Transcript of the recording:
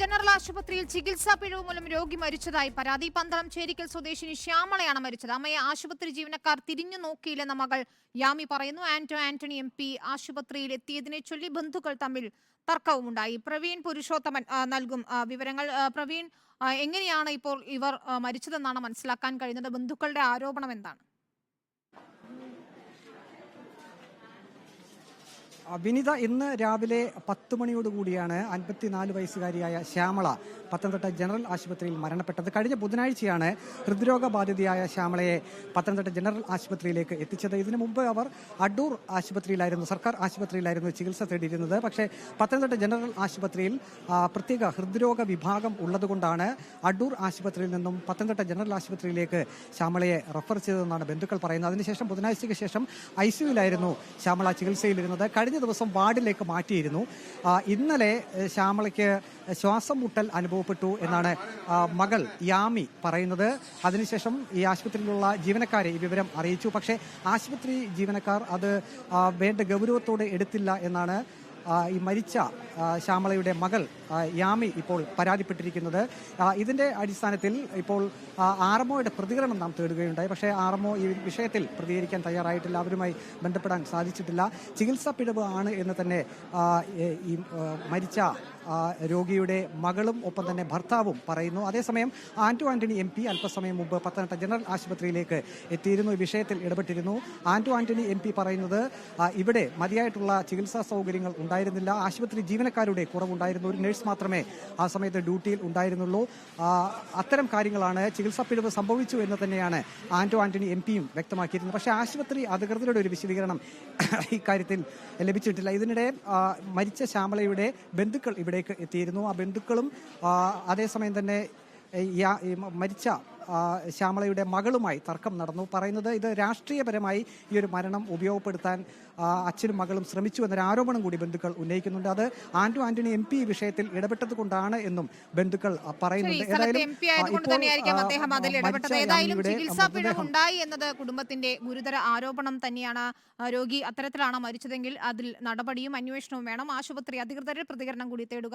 General ആശുപത്രിയിൽ ചികിത്സാ പിഴവ് മൂലം രോഗി മരിച്ചതായി പരാതി. പന്തളം ചേരിക്കൽ സ്വദേശിനി ശ്യാമളയാണ് മരിച്ചത്. അമ്മയെ ആശുപത്രി ജീവനക്കാർ തിരിഞ്ഞു നോക്കിയില്ലെന്ന മകൾ യാമി പറയുന്നു. ആന്റോ ആന്റണി എം പി ആശുപത്രിയിൽ എത്തിയതിനെ ചൊല്ലി ബന്ധുക്കൾ തമ്മിൽ തർക്കവുമുണ്ടായി. പ്രവീൺ പുരുഷോത്തമൻ നൽകും വിവരങ്ങൾ. പ്രവീൺ എങ്ങനെയാണ് ഇപ്പോൾ ഇവർ മരിച്ചതെന്നാണ് മനസ്സിലാക്കാൻ കഴിയുന്നത്? ബന്ധുക്കളുടെ ആരോപണം എന്താണ്? വിനിത ഇന്ന് രാവിലെ പത്ത് മണിയോടുകൂടിയാണ് അൻപത്തിനാല് വയസ്സുകാരിയായ ശ്യാമള പത്തനംതിട്ട ജനറൽ ആശുപത്രിയിൽ മരണപ്പെട്ടത്. കഴിഞ്ഞ ബുധനാഴ്ചയാണ് ഹൃദ്രോഗ ബാധിതയായ ശ്യാമളയെ പത്തനംതിട്ട ജനറൽ ആശുപത്രിയിലേക്ക് എത്തിച്ചത്. ഇതിനു മുമ്പ് അവർ അടൂർ ആശുപത്രിയിലായിരുന്നു സർക്കാർ ആശുപത്രിയിലായിരുന്നു ചികിത്സ തേടിയിരുന്നത്. പക്ഷേ പത്തനംതിട്ട ജനറൽ ആശുപത്രിയിൽ പ്രത്യേക ഹൃദ്രോഗ വിഭാഗം ഉള്ളതുകൊണ്ടാണ് അടൂർ ആശുപത്രിയിൽ നിന്നും പത്തനംതിട്ട ജനറൽ ആശുപത്രിയിലേക്ക് ശ്യാമളയെ റഫർ ചെയ്തതെന്നാണ് ബന്ധുക്കൾ പറയുന്നത്. അതിനുശേഷം ബുധനാഴ്ചയ്ക്ക് ശേഷം ഐ സിയുലായിരുന്നു ശ്യാമള ചികിത്സയിലിരുന്നത്. കഴിഞ്ഞ ദിവസം വാർഡിലേക്ക് മാറ്റിയിരുന്നു. ഇന്നലെ ശ്യാമളയ്ക്ക് ശ്വാസം മുട്ടൽ അനുഭവപ്പെട്ടു എന്നാണ് മകൾ യാമി പറയുന്നത്. അതിനുശേഷം ഈ ആശുപത്രിയിലുള്ള ജീവനക്കാരെ ഈ വിവരം അറിയിച്ചു. പക്ഷേ ആശുപത്രി ജീവനക്കാർ അത് വേണ്ട ഗൗരവത്തോടെ എടുത്തില്ല എന്നാണ് ഈ മരിച്ച ശ്യാമളയുടെ മകൾ യാമി ഇപ്പോൾ പരാതിപ്പെട്ടിരിക്കുന്നത്. ഇതിന്റെ അടിസ്ഥാനത്തിൽ ഇപ്പോൾ ആർ എം പ്രതികരണം നാം തേടുകയുണ്ടായി. പക്ഷേ ആർ എം ഈ വിഷയത്തിൽ പ്രതികരിക്കാൻ തയ്യാറായിട്ടില്ല. അവരുമായി ബന്ധപ്പെടാൻ സാധിച്ചിട്ടില്ല. ചികിത്സാ പിഴവ് ആണ് എന്ന് തന്നെ ഈ മരിച്ച രോഗിയുടെ മകളും ഒപ്പം തന്നെ ഭർത്താവും പറയുന്നു. അതേസമയം ആന്റോ ആന്റണി എം പി അല്പസമയം മുമ്പ് പത്തനംതിട്ട ജനറൽ ആശുപത്രിയിലേക്ക് എത്തിയിരുന്നു. ഈ വിഷയത്തിൽ ഇടപെട്ടിരുന്നു. ആന്റോ ആന്റണി എം പി പറയുന്നത് ഇവിടെ മതിയായിട്ടുള്ള ചികിത്സാ സൗകര്യങ്ങൾ ഉണ്ടായിരുന്നില്ല. ആശുപത്രി ജീവനക്കാരുടെ കുറവുണ്ടായിരുന്നു. ഒരു നഴ്സ് മാത്രമേ ആ സമയത്ത് ഡ്യൂട്ടിയിൽ ഉണ്ടായിരുന്നുള്ളൂ. അത്തരം കാര്യങ്ങളാണ് ചികിത്സാ പിഴവ് സംഭവിച്ചു എന്ന് തന്നെയാണ് ആന്റോ ആന്റണി എം പിയും വ്യക്തമാക്കിയിരുന്നത്. പക്ഷേ ആശുപത്രി അധികൃതരുടെ ഒരു വിശദീകരണം ഇക്കാര്യത്തിൽ ലഭിച്ചിട്ടില്ല. ഇതിനിടെ മരിച്ച ശ്യാമളയുടെ ബന്ധുക്കൾ ഇവിടേക്ക് എത്തിയിരുന്നു. ആ ബന്ധുക്കളും അതേസമയം തന്നെ മരിച്ച ശ്യാമളയുടെ മകളുമായി തർക്കം നടന്നു. പറയുന്നത് ഇത് രാഷ്ട്രീയപരമായി ഈ ഒരു മരണം ഉപയോഗപ്പെടുത്താൻ അച്ഛനും മകളും ശ്രമിച്ചു എന്നൊരു ആരോപണം കൂടി ബന്ധുക്കൾ ഉന്നയിക്കുന്നുണ്ട്. അത് ആന്റോ ആന്റണി എം പി വിഷയത്തിൽ ഇടപെട്ടത് കൊണ്ടാണ് എന്നും ബന്ധുക്കൾ പറയുന്നുണ്ട്. ഏതായാലും ചികിത്സാ പിഴവ് മൃതദേഹം ഉണ്ടായി എന്നത് കുടുംബത്തിന്റെ ഗുരുതര ആരോപണം തന്നെയാണ്. രോഗി അത്തരത്തിലാണ് മരിച്ചതെങ്കിൽ അതിൽ നടപടിയും അന്വേഷണവും വേണം. ആശുപത്രി അധികൃതരുടെ പ്രതികരണം കൂടി തേടുക.